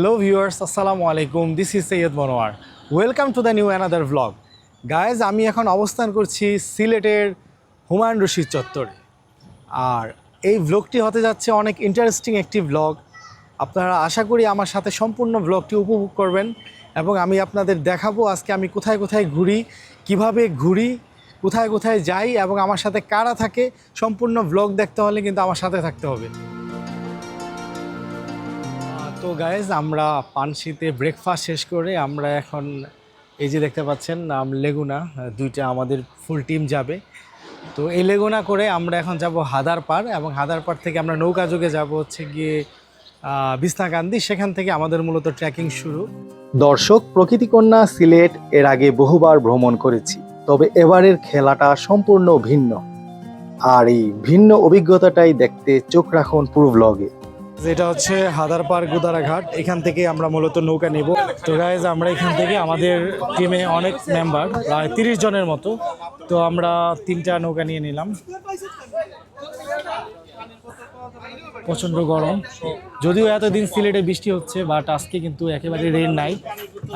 Hello viewers, আসসালামু আলাইকুম this is Syed Monowar welcome to the new another vlog guys আমি এখন অবস্থান করছি সিলেটের হুমায়ুন রশিদ চত্বরে। আর এই ভ্লগটি হতে যাচ্ছে অনেক ইন্টারেস্টিং একটি ভ্লগ আপনারা আশা করি আমার সাথে সম্পূর্ণ ভ্লগটি উপভোগ করবেন এবং আমি আপনাদের দেখাবো আজকে আমি কোথায় কোথায় ঘুরি কীভাবে ঘুরি কোথায় কোথায় যাই এবং আমার সাথে কারা থাকে। সম্পূর্ণ ভ্লগ দেখতে হলে কিন্তু আমার সাথে থাকতে হবে। তো গাইজ আমরা পানশিতে ব্রেকফাস্ট শেষ করে আমরা এখন এই যে দেখতে পাচ্ছেন নাম লেগুনা দুইটা আমাদের ফুল টিম যাবে। তো এই লেগুনা করে আমরা এখন যাব হাদার পার এবং হাদার পার থেকে আমরা নৌকা যোগে যাব হচ্ছে গিয়ে আহ, বিছনাকান্দি। সেখান থেকে আমাদের মূলত ট্রেকিং শুরু। দর্শক প্রকৃতিকন্যা সিলেট এর আগে বহুবার ভ্রমণ করেছি তবে এবারের খেলাটা সম্পূর্ণ ভিন্ন। আর এই ভিন্ন অভিজ্ঞতাটাই দেখতে চোখ রাখুন পুরো ব্লগে যেটা হচ্ছে হাদারপাড় গুদারাঘাট এখান থেকে আমরা মূলত নৌকা নেব। তো গাইজ আমরা এখান থেকে আমাদের টিমে অনেক মেম্বার প্রায় তিরিশ জনের মতো। তো আমরা তিনটা নৌকা নিয়ে নিলাম। প্রচণ্ড গরম। যদিও এতদিন সিলেটে বৃষ্টি হচ্ছে বাট আজকে কিন্তু একেবারে রেন নাই।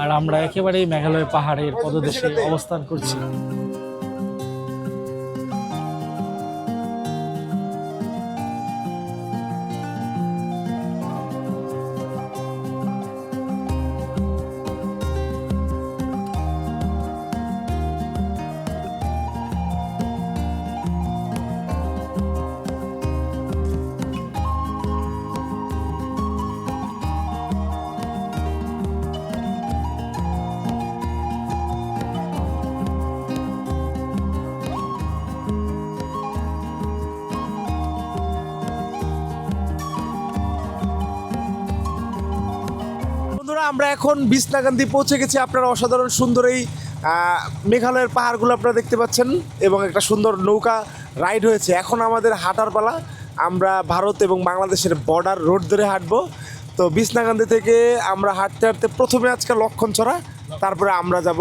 আর আমরা একেবারেই মেঘালয় পাহাড়ের পদদেশে অবস্থান করছি। আমরা এখন বিছনাকান্দি পৌঁছে গেছি। আপনারা অসাধারণ সুন্দর এই মেঘালয়ের পাহাড়গুলো আপনারা দেখতে পাচ্ছেন এবং একটা সুন্দর নৌকা রাইড হয়েছে। এখন আমাদের হাঁটার পালা আমরা ভারত এবং বাংলাদেশের বর্ডার রোড ধরে হাঁটবো। তো বিছনাকান্দি থেকে আমরা হাঁটতে হাঁটতে প্রথমে আজকে লক্ষণছড়া তারপরে আমরা যাব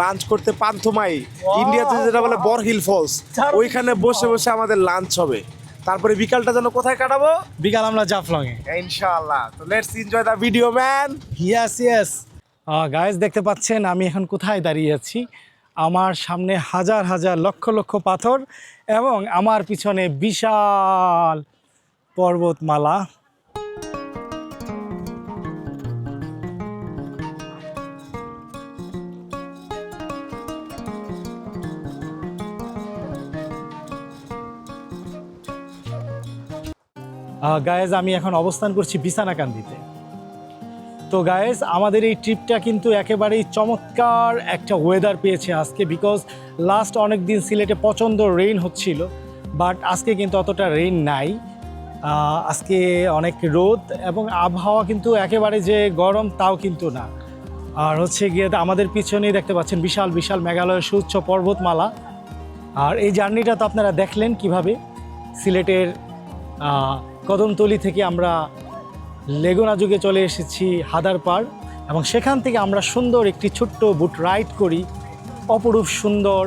লাঞ্চ করতে পান্থমাই ইন্ডিয়াতে যেটা বলে বরহিল ফলস। ওইখানে বসে বসে আমাদের লাঞ্চ হবে। তারপরে বিকালটা যেন কোথায় কাটাবো? বিকাল আমরা জাফলং এ ইনশাআল্লাহ। তো let's enjoy the video man yes yes guys দেখতে পাচ্ছেন আমি এখন কোথায় দাঁড়িয়ে আছি? আমার সামনে হাজার হাজার লক্ষ লক্ষ পাথর এবং আমার পিছনে বিশাল পর্বতমালা। গায়েজ আমি এখন অবস্থান করছি বিছানাকান্দিতে। তো গায়েস আমাদের এই ট্রিপটা কিন্তু একেবারেই চমৎকার একটা ওয়েদার পেয়েছে আজকে বিকজ লাস্ট অনেক দিন সিলেটে প্রচণ্ড রেইন হচ্ছিল বাট আজকে কিন্তু অতটা রেইন নাই। আজকে অনেক রোদ এবং আবহাওয়া কিন্তু একেবারে যে গরম তাও কিন্তু না। আর হচ্ছে গিয়ে আমাদের পিছনেই দেখতে পাচ্ছেন বিশাল বিশাল মেঘালয়ের সুউচ্চ পর্বতমালা। আর এই জার্নিটা তো আপনারা দেখলেন কীভাবে সিলেটের কদমতলি থেকে আমরা লেগুনা যুগে চলে এসেছি হাদারপাড় এবং সেখান থেকে আমরা সুন্দর একটি ছোট্ট বুট রাইড করি। অপরূপ সুন্দর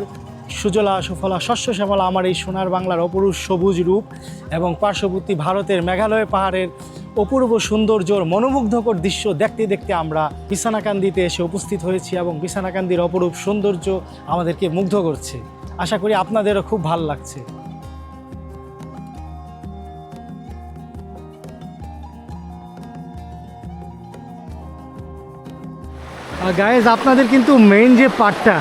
সুজলা সুফলা শস্য শ্যামলা আমার এই সোনার বাংলার অপরূপ সবুজ রূপ এবং পার্শ্ববর্তী ভারতের মেঘালয় পাহাড়ের অপূর্ব সৌন্দর্যর মনোমুগ্ধকর দৃশ্য দেখতে দেখতে আমরা বিছানাকান্দিতে এসে উপস্থিত হয়েছি এবং বিছানাকান্দির অপরূপ সৌন্দর্য আমাদেরকে মুগ্ধ করছে। আশা করি আপনাদেরও খুব ভালো লাগছে। গায়েজ আপনাদের কিন্তু মেইন যে পার্টটা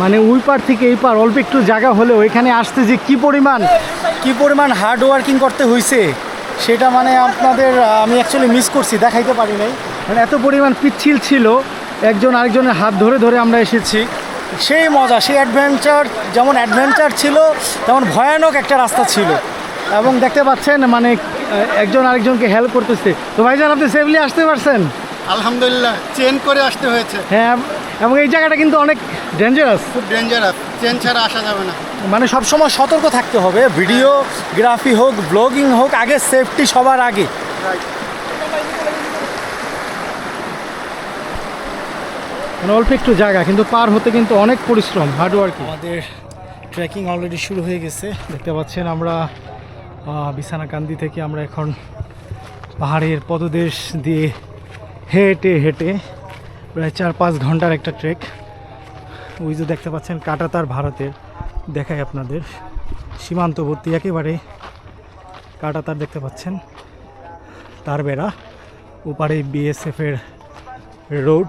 মানে ওই পার থেকে এই পার অল্প একটু জায়গা হলেও এখানে আসতে যে কি পরিমাণ কি পরিমাণ হার্ড ওয়ার্কিং করতে হয়েছে সেটা মানে আপনাদের আমি অ্যাকচুয়ালি মিস করছি, দেখাইতে পারি নাই। মানে এত পরিমাণ পিচ্ছিল ছিল, একজন আরেকজনের হাত ধরে ধরে আমরা এসেছি। সেই মজা, সেই অ্যাডভেঞ্চার যেমন অ্যাডভেঞ্চার ছিল, তেমন ভয়ানক একটা রাস্তা ছিল। এবং দেখতে পাচ্ছেন মানে একজন আরেকজনকে হেল্প করতেছে। তো ভাইজান, আপনি সেফলি আসতে পারছেন? আলহামদুলিল্লাহ চেন করে আসতে হয়েছে। হ্যাঁ এবং এই জায়গাটা কিন্তু অনেক ডেঞ্জারাস খুব ডেঞ্জারাস চেন ছাড়া আসা যাবে না। মানে সবসময় সতর্ক থাকতে হবে ভিডিওগ্রাফি হোক ব্লগিং হোক আগে সেফটি সবার আগে। মানে অল্প একটু জায়গা কিন্তু পার হতে কিন্তু অনেক পরিশ্রম হার্ডওয়ার্ক আমাদের ট্রেকিং অলরেডি শুরু হয়ে গেছে। দেখতে পাচ্ছেন আমরা বিছানাকান্দি থেকে আমরা এখন পাহাড়ের পদদেশ দিয়ে হেঁটে হেঁটে প্রায় চার পাঁচ ঘণ্টার একটা ট্রেক ওই যে দেখতে পাচ্ছেন কাটাতার ভারতের দেখায় আপনাদের। সীমান্তবর্তী একেবারে কাটাতার দেখতে পাচ্ছেন। তার বেড়া। ওপারে বিএসএফের রোড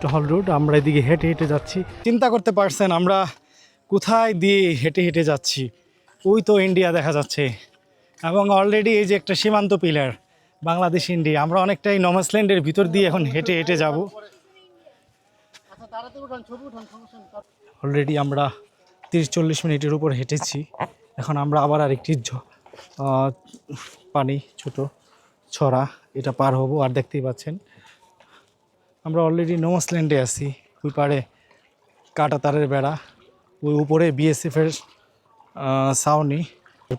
টহল রোড আমরা এদিকে হেঁটে হেঁটে যাচ্ছি। চিন্তা করতে পারছেন আমরা কোথায় দিয়ে হেঁটে হেঁটে যাচ্ছি? ওই তো ইন্ডিয়া দেখা যাচ্ছে। এবং অলরেডি এই যে একটা সীমান্ত পিলার বাংলাদেশ, ইন্ডিয়া। আমরা অনেকটাই নমাসল্যান্ডের ভিতর দিয়ে এখন হেঁটে হেঁটে যাব। অলরেডি আমরা তিরিশ চল্লিশ মিনিটের উপর হেঁটেছি। এখন আমরা আবার আরেকটি পানি, ছোট ছড়া, এটা পার হব, আর দেখতেই পাচ্ছেন। আমরা অলরেডি নোমাসল্যান্ডে আছি। ওই পারে কাটা তারের বেড়া, ওই উপরে বিএসএফের সাউনি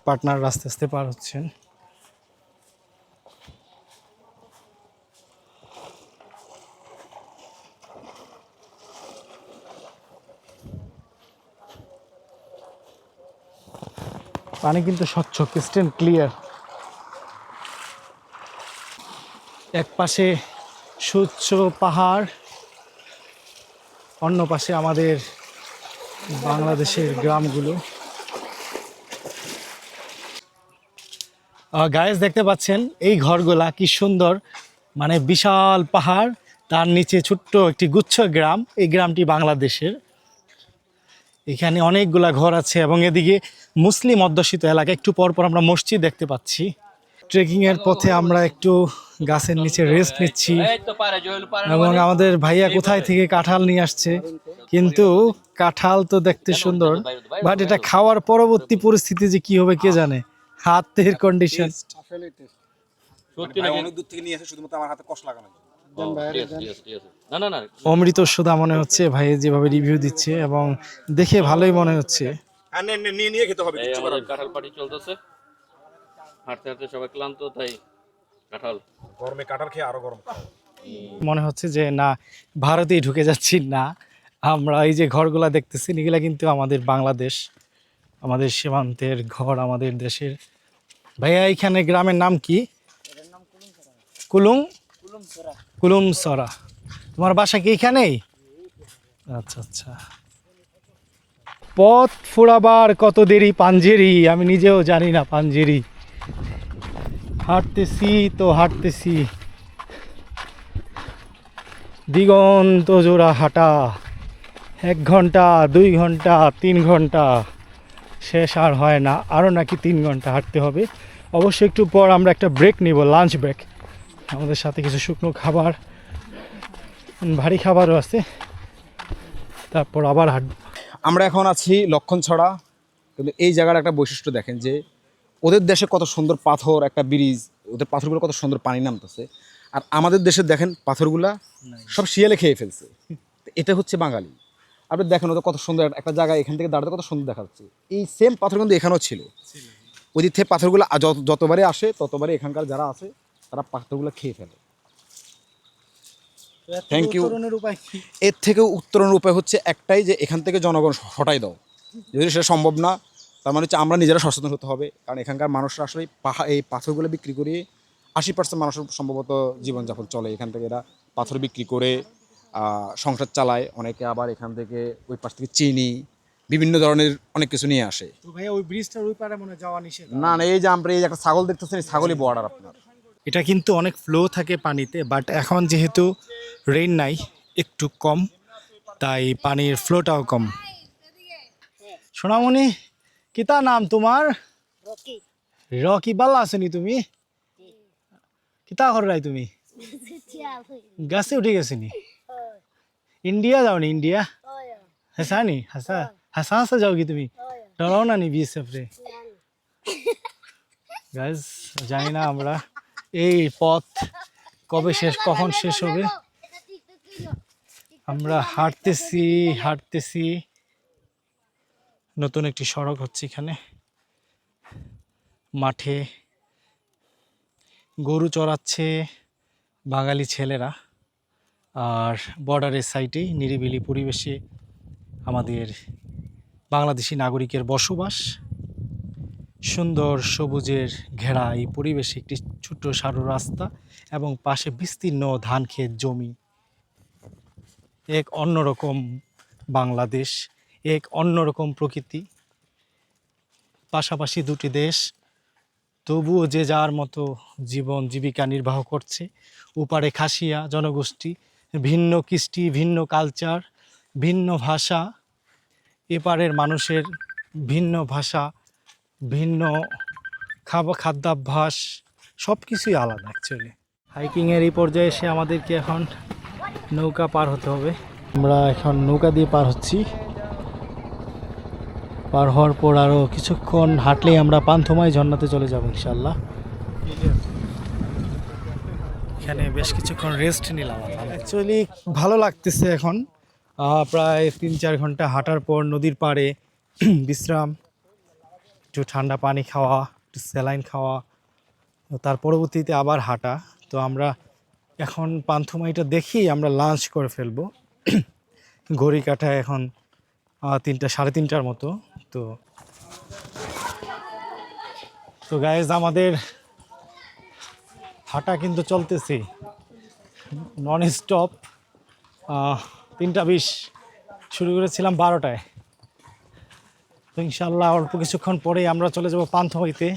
পার্টনার আস্তে আস্তে পার হচ্ছেন। পানি কিন্তু স্বচ্ছ ক্রিস্টেন ক্লিয়ার এক পাশে স্বচ্ছ পাহাড়, অন্য পাশে আমাদের বাংলাদেশের গ্রামগুলো। গায়েস দেখতে পাচ্ছেন, এই ঘরগুলা কি সুন্দর মানে বিশাল পাহাড়, তার নিচে ছোট্ট একটি গুচ্ছ গ্রাম, এই গ্রামটি বাংলাদেশের। এখানে অনেকগুলা ঘর আছে এবং এদিকে মুসলিম অধ্যুষিত এলাকা। একটু পর পর আমরা মসজিদ দেখতে পাচ্ছি। ট্রেকিং এর পথে আমরা একটু গাছের নিচে রেস্ট নিচ্ছি। এবং আমাদের ভাইয়া কোথায় থেকে কাঁঠাল নিয়ে আসছে। কিন্তু কাঁঠাল তো দেখতে সুন্দর বাট এটা খাওয়ার পরবর্তী পরিস্থিতি যে কি হবে কে জানে? হাতের কন্ডিশন নাকি অনেক দূর থেকে নিয়ে এসে শুধুমাত্র আমার হাতে কষ্ট লাগানো। অমৃত সুধা মনে হচ্ছে ভাই যেভাবে রিভিউ দিচ্ছে এবং দেখে ভালোই মনে হচ্ছে। হ্যাঁ নিয়ে নিয়ে খেতে হবে। কাঁঠাল পাটি চলতেছে। হাঁটতে হাঁটতে সবাই ক্লান্ত তাই কাঁঠাল। গরমে কাঁঠাল খেয়ে আরও গরম। মনে হচ্ছে যে না ভারতেই ঢুকে যাচ্ছি না আমরা এই যে ঘরগুলা দেখতেছি এগুলা কিন্তু আমাদের বাংলাদেশ আমাদের সীমান্তের ঘর আমাদের দেশের। ভাইয়া এইখানে গ্রামের নাম কি? কুলুং কুলুম? সরা তোমার বাসা কি এখানেই? আচ্ছা আচ্ছা। পথ ফুরাবার কত দেরি পাঞ্জেরি, আমি নিজেও জানি না পাঞ্জেরি। হাঁটতেছি তো হাঁটতেছি। দিগন্ত জোড়া হাঁটা। এক ঘণ্টা, দুই ঘণ্টা, তিন ঘণ্টা। শেষ আর হয় না আরও নাকি তিন ঘণ্টা হাঁটতে হবে। অবশ্যই একটু পর আমরা একটা ব্রেক নিব লাঞ্চ ব্রেক আমাদের সাথে কিছু শুকনো খাবার। ভারী খাবারও আছে। তারপর আবার হাঁটবো আমরা এখন আছি লক্ষণ ছড়া কিন্তু এই জায়গার একটা বৈশিষ্ট্য দেখেন যে ওদের দেশে কত সুন্দর পাথর একটা ব্রিজ ওদের পাথরগুলো কত সুন্দর পানি নামতেছে। আর আমাদের দেশে দেখেন পাথরগুলা সব শিয়ালে খেয়ে ফেলছে। এটা হচ্ছে বাঙালি। আপনি দেখেন ওদের কত সুন্দর একটা জায়গা এখান থেকে দাঁড়াতে কত সুন্দর দেখা যাচ্ছে এই সেম পাথর কিন্তু এখানেও ছিল। ওই দিক থেকে পাথরগুলো আ- যত- যতবারই আসে ততবারই এখানকার যারা আছে তারা পাথরগুলো খেয়ে ফেলে। Thank you. উত্তরণের উপায় কি? এর থেকে উত্তরণের উপায় হচ্ছে একটাই যে এখান থেকে জনগণ হটাই দাও। যদি সেটা সম্ভব না তার মানে হচ্ছে আমরা নিজেরা সচেতন হতে হবে। কারণ এখানকার মানুষরা আসলে পাহা এই পাথরগুলো বিক্রি করে আশি পার্সেন্ট মানুষের সম্ভবত জীবনযাপন চলে। এখান থেকে এরা পাথর বিক্রি করে সংসার চালায়। অনেকে আবার এখান থেকে ওই পাশ থেকে চিনি বিভিন্ন ধরনের অনেক কিছু নিয়ে আসে। তো ভাইয়া ওই ব্রিজটার ওই পারে মনে যাওয়া নিষেধ। না না এই যে আমরা এই যে একটা ছাগল দেখতেছেন এই ছাগলই বর্ডার আপনার। এটা কিন্তু অনেক ফ্লো থাকে পানিতে বাট এখন যেহেতু রেইন নাই একটু কম তাই পানির ফ্লোটাও কম। সোনামণি কিতা নাম তোমার? রকি। বাল্লা আসেনি তুমি? কিতা কর রাই তুমি? গাছে উঠে গেছিনি। ইন্ডিয়া যাওনি ইন্ডিয়া ওয় হাসা নি হাসা হাসা হাসা যাও কি তুমি? ডরাও না নি বিএসএফ রে গাইজ জানি না আমরা। এই পথ কবে শেষ কখন শেষ হবে? আমরা হাঁটতেছি হাঁটতেছি। নতুন একটি সড়ক হচ্ছে এখানে। মাঠে গরু চড়াচ্ছে বাঙালি ছেলেরা। আর বর্ডারের সাইডেই নিরিবিলি পরিবেশে আমাদের বাংলাদেশি নাগরিকের বসবাস। সুন্দর সবুজের ঘেরা এই পরিবেশে একটি ছোট্ট সারু রাস্তা এবং পাশে বিস্তীর্ণ ধান ক্ষেত জমি। এক অন্যরকম বাংলাদেশ, এক অন্যরকম প্রকৃতি। পাশাপাশি দুটি দেশ, তবুও যে যার মতো জীবন জীবিকা নির্বাহ করছে। উপারে খাসিয়া জনগোষ্ঠী, ভিন্ন কৃষ্টি, ভিন্ন কালচার, ভিন্ন ভাষা। এপারের মানুষের ভিন্ন ভাষা ভিন্ন খাবার খাদ্যাভ্যাস সব কিছুই আলাদা অ্যাকচুয়ালি হাইকিংয়ের এই পর্যায়ে এসে আমাদেরকে এখন নৌকা পার হতে হবে। আমরা এখন নৌকা দিয়ে পার হচ্ছি। পার হওয়ার পর আরও কিছুক্ষণ হাঁটলেই আমরা পান্থমাই ঝর্ণাতে চলে যাব ইনশাল্লাহ এখানে বেশ কিছুক্ষণ রেস্ট নিলাম অ্যাকচুয়ালি ভালো লাগতেছে এখন। প্রায় তিন চার ঘণ্টা হাঁটার পর নদীর পাড়ে বিশ্রাম। একটু ঠান্ডা পানি খাওয়া, একটু স্যালাইন খাওয়া, তার পরবর্তীতে আবার হাঁটা। তো আমরা এখন পান্থমাইটা দেখেই আমরা লাঞ্চ করে ফেলব। ঘড়ি কাটায় এখন তিনটা, সাড়ে তিনটার মতো। তো তো গায়েজ আমাদের হাঁটা কিন্তু চলতেছে। নন স্টপ তিনটা বিশ শুরু করেছিলাম বারোটায়। তো ইনশাল্লাহ অল্প কিছুক্ষণ পরেই আমরা চলে যাব পান্থমাইতে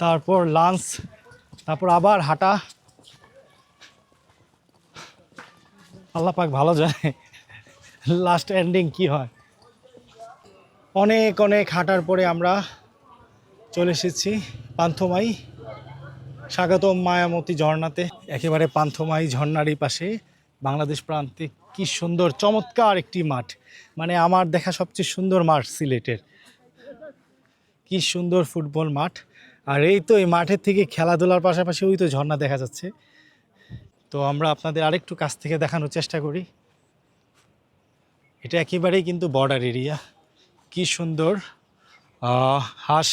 তারপর লাঞ্চ, তারপর আবার হাঁটা। আল্লাহ পাক ভালো যায় লাস্ট এন্ডিং কি হয়। অনেক অনেক হাঁটার পরে আমরা চলে এসেছি পান্থমাই। স্বাগতম মায়ামতি ঝর্ণাতে। একেবারে পান্থমাই ঝর্ণারই পাশে বাংলাদেশ প্রান্তে কি সুন্দর, চমৎকার একটি মাঠ। মানে আমার দেখা সবচেয়ে সুন্দর মাঠ সিলেটের। কি সুন্দর ফুটবল মাঠ। আর এই তো এই মাঠের থেকে খেলাধুলার পাশাপাশি ওই তো ঝর্ণা দেখা যাচ্ছে। তো আমরা আপনাদের আরেকটু কাছ থেকে দেখানোর চেষ্টা করি। এটা একেবারেই কিন্তু বর্ডার এরিয়া কি সুন্দর। হাঁস।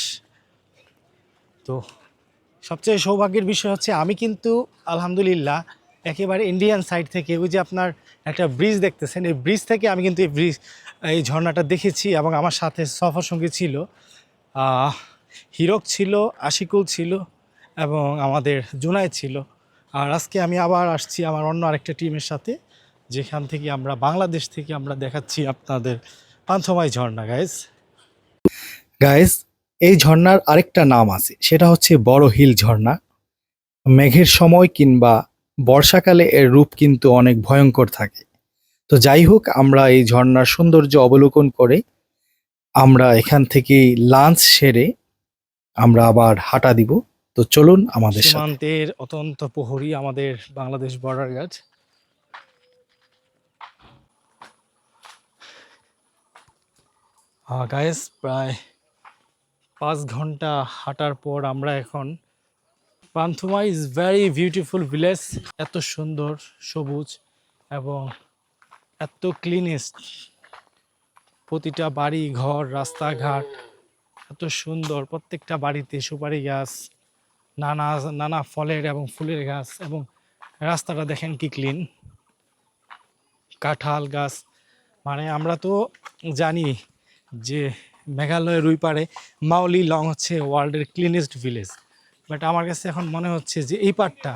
তো সবচেয়ে সৌভাগ্যের বিষয় হচ্ছে আমি কিন্তু, আলহামদুলিল্লাহ একেবারে ইন্ডিয়ান সাইড থেকে ওই যে আপনার একটা ব্রিজ দেখতেছেন, এই ব্রিজ থেকে আমি কিন্তু এই ব্রিজ এই ঝর্ণাটা দেখেছি এবং আমার সাথে সফর সঙ্গী ছিল। হিরক ছিল, আশিকুল ছিল এবং আমাদের জুনায় ছিল। আর আজকে আমি আবার আসছি আমার অন্য আরেকটা টিমের সাথে, যেখান থেকে আমরা বাংলাদেশ থেকে আমরা দেখাচ্ছি আপনাদের পান্থমাই ঝর্ণা গাইজ গাইজ এই ঝর্ণার আরেকটা নাম আছে, সেটা হচ্ছে বড় হিল ঝর্ণা। মেঘের সময় কিংবা বর্ষাকালে এর রূপ কিন্তু অনেক ভয়ঙ্কর থাকে। তো যাই হোক, আমরা এই ঝর্ণার সৌন্দর্য অবলোকন করে আমরা এখান থেকে লাঞ্চ সেরে আমরা আবার হাঁটা দিব। তো চলুন আমাদের সীমান্তের অত্যন্ত প্রহরী আমাদের বাংলাদেশ বর্ডার গার্ড গায়েস প্রায় পাঁচ ঘণ্টা হাঁটার পর আমরা এখন Panthuma is very beautiful village এত সুন্দর, সবুজ এবং এত ক্লিনেস্ট প্রতিটা বাড়ি, ঘর, রাস্তাঘাট এত সুন্দর। প্রত্যেকটা বাড়িতে সুপারি গাছ, নানা নানা ফলের এবং ফুলের গাছ এবং রাস্তাটা দেখেন কি ক্লিন কাঁঠাল গাছ মানে আমরা তো জানি যে মেঘালয়ের ওই পারে লং হচ্ছে ওয়ার্ল্ডের ক্লিনেস্ট ভিলেজ বাট আমার কাছে এখন মনে হচ্ছে যে এই পার্টটা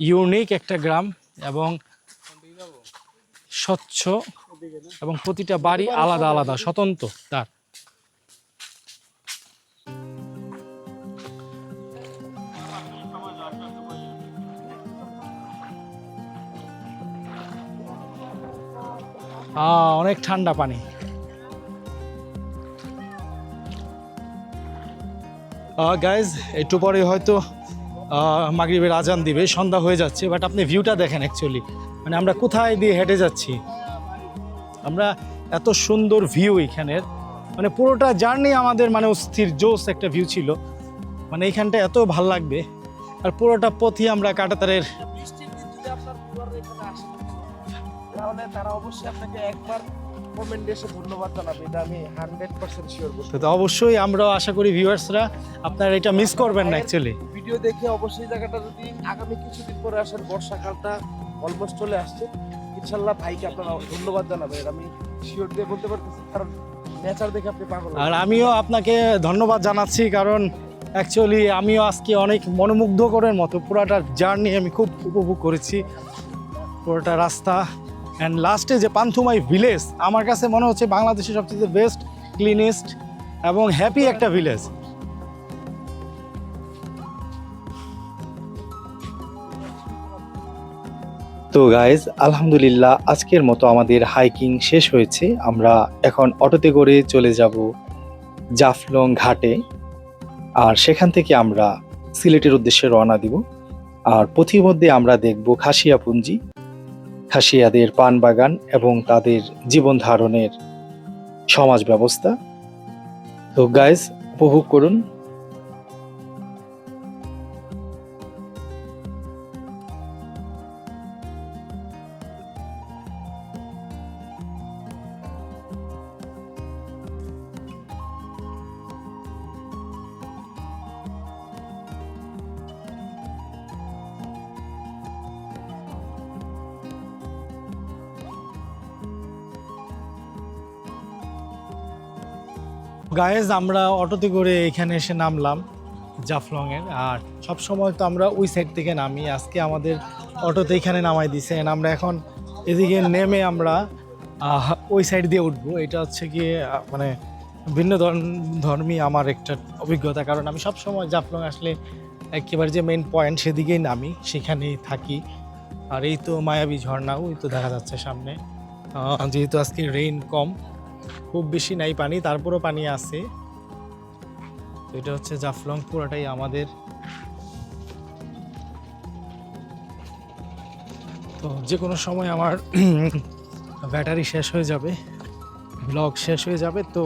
ইউনিক একটা গ্রাম এবং স্বচ্ছ এবং প্রতিটা বাড়ি আলাদা আলাদা, স্বতন্ত্র তার। অনেক ঠান্ডা পানি। গাইজ একটু পরে হয়তো মাগরিবের আজান দিবে, সন্ধ্যা হয়ে যাচ্ছে বাট আপনি ভিউটা দেখেন অ্যাকচুয়ালি মানে আমরা কোথায় দিয়ে হেঁটে যাচ্ছি? আমরা এত সুন্দর ভিউ এখানের। মানে পুরোটা জার্নি আমাদের মানে অস্থির জোস একটা ভিউ ছিল। মানে এইখানটা এত ভালো লাগবে। আর পুরোটা পথই আমরা কাটাতারের তারা অবশ্যই আপনাকে একবার কমেন্ট এসে ধন্যবাদ জানাবে এটা আমি হান্ড্রেড পার্সেন্ট শিওর বলতে তো অবশ্যই আমরা আশা করি ভিউয়ার্সরা আপনারা এটা মিস করবেন না অ্যাকচুয়ালি ভিডিও দেখে অবশ্যই জায়গাটা যদি আগামী কিছুদিন পরে আসেন বর্ষাকালটা অলমোস্ট চলে আসছে ইনশাল্লাহ ভাইকে আপনারা ধন্যবাদ জানাবেন আমি শিওর দিয়ে বলতে পারতেছি কারণ নেচার দেখে আপনি পাগল। আর আমিও আপনাকে ধন্যবাদ জানাচ্ছি কারণ অ্যাকচুয়ালি আমিও আজকে অনেক মনোমুগ্ধকরের মতো পুরাটা জার্নি আমি খুব উপভোগ করেছি পুরোটা রাস্তা। অ্যান্ড লাস্টে যে পান্থুমাই ভিলেজ আমার কাছে মনে হচ্ছে বাংলাদেশের সবচেয়ে বেস্ট ক্লিনেস্ট এবং হ্যাপি একটা ভিলেজ তো গাইজ আলহামদুলিল্লাহ আজকের মতো আমাদের হাইকিং শেষ হয়েছে। আমরা এখন অটোতে করে চলে যাব জাফলং ঘাটে। আর সেখান থেকে আমরা সিলেটের উদ্দেশ্যে রওনা দিব। আর পথিমধ্যে আমরা দেখব খাসিয়াপুঞ্জি খাসিয়াদের পান বাগান এবং তাদের জীবন ধারণের সমাজ ব্যবস্থা। তো গাইজ উপভোগ করুন। গায়েজ আমরা অটোতে করে এখানে এসে নামলাম জাফলংয়ের। আর সব সময় তো আমরা ওই সাইড থেকে নামি। আজকে আমাদের অটোতে এখানে নামাই দিছে। আমরা এখন এদিকে নেমে আমরা ওই সাইড দিয়ে উঠবো। এটা হচ্ছে আহ, মানে ভিন্ন ধর্মী আমার একটা অভিজ্ঞতা। কারণ আমি সব সময় জাফলং আসলে একেবারে যে মেন পয়েন্ট সেদিকেই নামি সেখানেই থাকি। আর এই তো মায়াবী ঝর্ণা ওই তো দেখা যাচ্ছে সামনে। যেহেতু আজকে রেইন কম খুব বেশি নাই পানি, তারপরও পানি আছে। এটা হচ্ছে জাফলং, পুরাটাই আমাদের। তো যে কোনো সময় আমার ব্যাটারি শেষ হয়ে যাবে, ব্লগ শেষ হয়ে যাবে, তো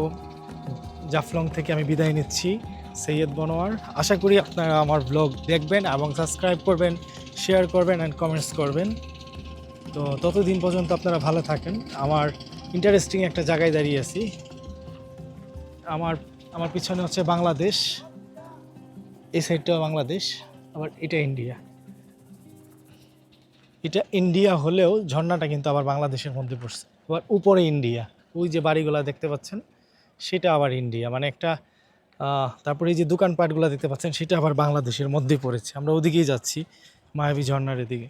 জাফলং থেকে আমি বিদায় নিচ্ছি, সৈয়দ বনোয়ার। আশা করি আপনারা আমার ব্লগ দেখবেন এবং সাবস্ক্রাইব করবেন, শেয়ার করবেন অ্যান্ড কমেন্টস করবেন। তো ততদিন পর্যন্ত আপনারা ভালো থাকেন। আমার ইন্টারেস্টিং একটা জায়গায় দাঁড়িয়ে আছি। আমার আমার পিছনে হচ্ছে বাংলাদেশ। এই সাইডটাও বাংলাদেশ, আবার এটা ইন্ডিয়া এটা ইন্ডিয়া হলেও ঝর্ণাটা কিন্তু আবার বাংলাদেশের মধ্যে পড়ছে। আবার উপরে ইন্ডিয়া ওই যে বাড়িগুলো দেখতে পাচ্ছেন, সেটা আবার ইন্ডিয়া মানে একটা তারপরে এই যে দোকানপাটগুলো দেখতে পাচ্ছেন, সেটা আবার বাংলাদেশের মধ্যে পড়েছে। আমরা ওদিকেই যাচ্ছি, মায়াবী ঝর্ণার এদিকে।